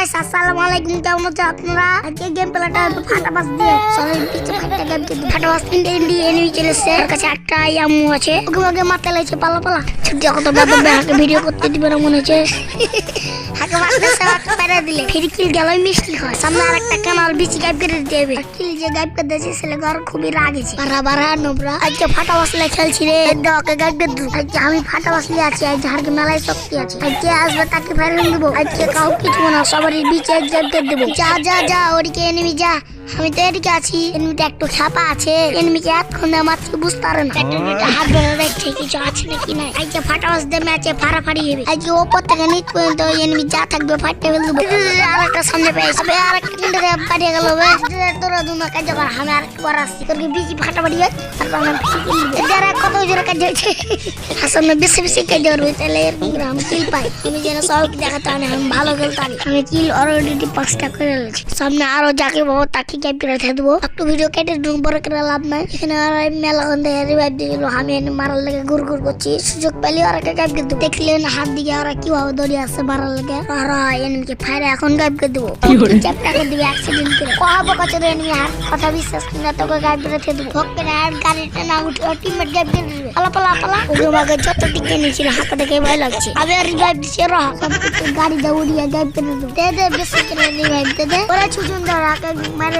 Guys আসসালামু আলাইকুম কেমন আছেন আপনারা আজকে গেম প্লেটা ফাটা বাস দিয়ে সরি পিছে ফাটা গেম কিন্তু ফাটা বাস ইন্ডি এনিমি চলেছে ওর কাছে একটা ইয়ামু আছে ওকে ওকে মারতে লাগছে পালা পালা ছুটি কত বাবা হাকে ভিডিও করতে দিবে না মনে হচ্ছে হাকে মারতে হাকে পেরে দিলে ফির কিল গেলই মিষ্টি হয় সামনে আরেকটা কানাল বিচি গাইব করে দেবে কিল যে গাইব করে দিয়েছে ছেলে ঘর খুবই রাগেছে বারা বারা নোবরা আজকে ফাটা বাসলে খেলছি রে ওকে গাইব করে দু আজকে আমি ফাটা বাসলে আছি আজ ঝাড়কে মেলায় শক্তি আছে আজকে আসবে তাকে ফেরত দেবো আজকে কাউ কিছু না সবারই বিচে বিচার জানতে দেবো। যা যা যা ওদিকে এনে যা। আমি তো এদিকে আছি। এনিমিটা একটু ছাপা আছে। এনিমিকে এতক্ষণ মাত্র বুঝতে পারে না। একটা হাত ধরে দেখছে কিছু আছে নাকি নাই। আজকে ফাটা বাস দিয়ে ম্যাচে ফাড়াফাড়ি হবে। আজকে ওপর থেকে নিচ পর্যন্ত এনিমি যা থাকবে ফাটতে দেবো। আরেকটা সামনে পেয়েছি আবে আরেকটা কিন্তু পাঠিয়ে গেল বে। তোরা দুনা কাজ কর। আমি আরেকবার আসছি। তোর বেশি হয়? তারপর আমি বেশি এদের আর কত জোরে কাজ হয়েছে। আসলে বেশি বেশি কাজ করবে তাহলে এরকম আমি কিল পাই। আমি যেন সবাইকে দেখাতে আমি ভালো খেলতে পারি। আমি কিল অলরেডি পাঁচটা করে সামনে আরও যাকে পাবো তাকে ক্যাপ করে রেখে দেবো। একটু ভিডিও কেটে ঢুক বড় করে লাভ নাই। এখানে আর এই মেলা গন্ধে রিভাইভ দিয়ে দিল আমি এনে মারার লেগে ঘুর ঘুর করছি। সুযোগ পেলে আর একটা ক্যাপ করে দেবো। দেখলেন হাত দিকে ওরা কীভাবে দৌড়িয়ে আসছে মারার লেগে। আর এনিমিকে ফায়ারে এখন গাইব করে দেবো। চ্যাপটাকে দিবে অ্যাক্সিডেন্ট করে। কহাবো কাছে এনিমি হাত কথা বিশ্বাস না তোকে গাইব করে রেখে দেবো। ভক্ত আর গাড়িটা না উঠে টিমমেট গাইব করে দেবে। পালা পালা পালা। ওকে আমাকে যত টিকে নিয়েছিল হাতে দেখে ভয় লাগছে। আমি আর রিভাইভ দিচ্ছে রহ গাড়ি দা উড়িয়ে গাইব করে দেবো। দে দে বেশি করে রিভাইভ দে দে। ওরা ছুটুন ধর মেরে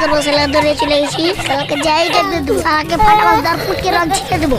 করব মশলা ধরে চলে গেছি সেটাকে যাই দেখতে দেবো তাকে ফাটাবার দার ফুটকে রং ছিটে দেবো।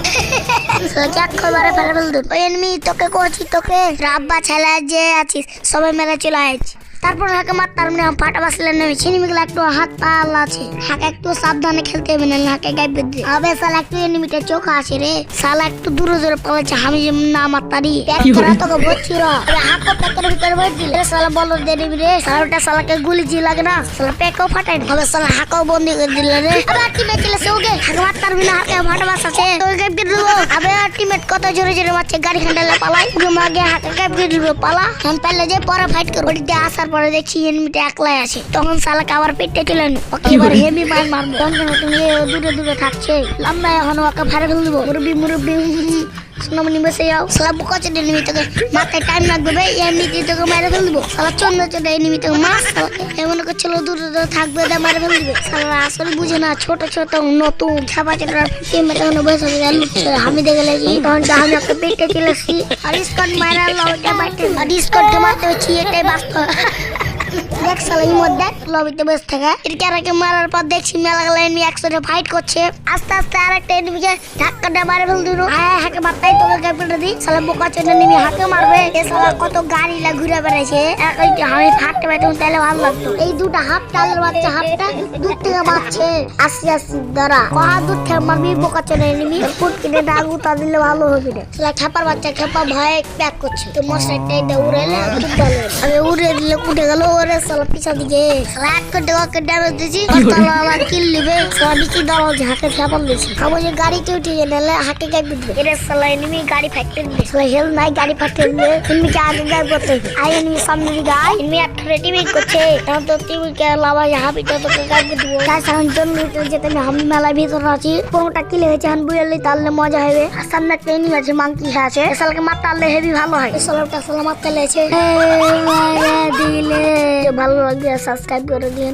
চাক খবরে ফেলে ফেল দেবো এনিমি তোকে কোচি তোকে রাব্বা ছেলে যে আছিস, সবাই মেরে চলে আইছি তারপর হাকে মার তার মানে ফাটা বাসলে নেমে ছিনিমিগুলো একটু হাত পা আছে। হাকে একটু সাবধানে খেলতে হবে না হাকে গাইব দিয়ে আবে সালা একটু এনিমিটা চোখ আছে রে। সালা একটু দূরে দূরে পালাচ্ছে আমি যে না মারতারি। করা তোকে বলছি র। হাকো প্যাকের ভিতরে ভর দিল। রে সালা বলো দে দিবি রে। সালাটা সালাকে গুলি জি লাগে না। সালা প্যাকও ফাটাই হবে সালা হাকো বন্দি করে দিল রে। আবে টিমে চলে সে ওকে। হাকে মার তার বিনা হাকে ফাটা বাস আছে তোকে দিয়ে দেবো আবে টিমেট কত জোরে জোরে মারছে গাড়ি খান্ডালে পালাই মাগে হাকে দিয়ে দিল পালা। পেলে যে পরে ফাইট করব। আসার পরে দেখছি এনিমিটা একলাই আছে। তখন শালাকে আবার পেটে চলে ওকে এবার হেভি মার মারবো। তখন তুমি দূরে দূরে থাকছে। লম্বা এখন ওকে ভারে ফেল দেবো। মুরব্বি মুরব্বি। সোনামণি বসে যাও। সালা বুকা চোদে এনিমি তোকে। মাথায় টাইম লাগবে ভাই এমনিতে তোকে মেরে ফেল দেবো। সালা চন্দ্র চোদে এনিমি তোকে মাস এমন করছিল দূরে দূরে থাকবে দা মেরে ফেল দিবে। সালা আসলে বুঝে না, ছোট ছোট, নতুন, ছাপা চাপা মেরে এখন বসে লুটছে। আমি দেখে লেছি তখন আমি ওকে পেটে চলেছি আর স্কট মারা লবটা বাইটে আর স্কট মারতে হচ্ছে, এটাই বাস্তব। দেখ সালা ইমত দেখ লবিতে মারার পর দেখছি মেলা গেলা একসাথে ফাইট করছে। আস্তে আস্তে ধাক্কাটা মারে ফেল দিল হ্যাঁ হাকে মারতাই তোকে মারবে? কত গাড়ি ঘুরে বেড়াইছে। আমি ফাটতে ভালো লাগতো। এই দুটা হাফ বাচ্চা হাফটা দূর থেকে মারছে। আসি আসি, দাঁড়া। কহা দূর বোকা চোদা এনিমি ফুট কেটে দিলে ভালো হবে খেপার বাচ্চা, খেপা ভয়ে প্যাক করছে। তো মশাইটা এটা উড়াইলে খুব ভালো হবে। আমি উড়ে দিলে উঠে গেল সালা পিছা দিকে। সালা এক কোটি ওকে ড্যামেজ দিয়েছি সালা আমার কিল নিবে। সালা বিচি দল হাতে খেপাল দিয়েছি। খাব যে গাড়িতে উঠে গেলে হাতে গাইব দিবে এরে সালা এনিমি গাড়ি ফাইটে দিবে। সালা হেল নাই গাড়ি ফাইটে দিবে। এনিমিকে আগে গাইব করতে আই এনিমি সামনে দিকে আই এনিমি একটা রেডিমেড করছে। এখন তো টিভিকে লাভা হাবিটা তোকে গাইব দিব। তাই সারা জন্য যেতে আমি হামি মেলার ভিতরে আছি। কোনটা কিলে হয়েছে হান বুঝলি তাহলে মজা হবে। আর সামনে একটা এনিমি আছে মাংকি আছে। এ সালকে মারতে আনলে হেভি ভালো হয়। এ সালটা সালা মারতে লেছে দিলে। ভালো লাগবে সাবস্ক্রাইব করে দিন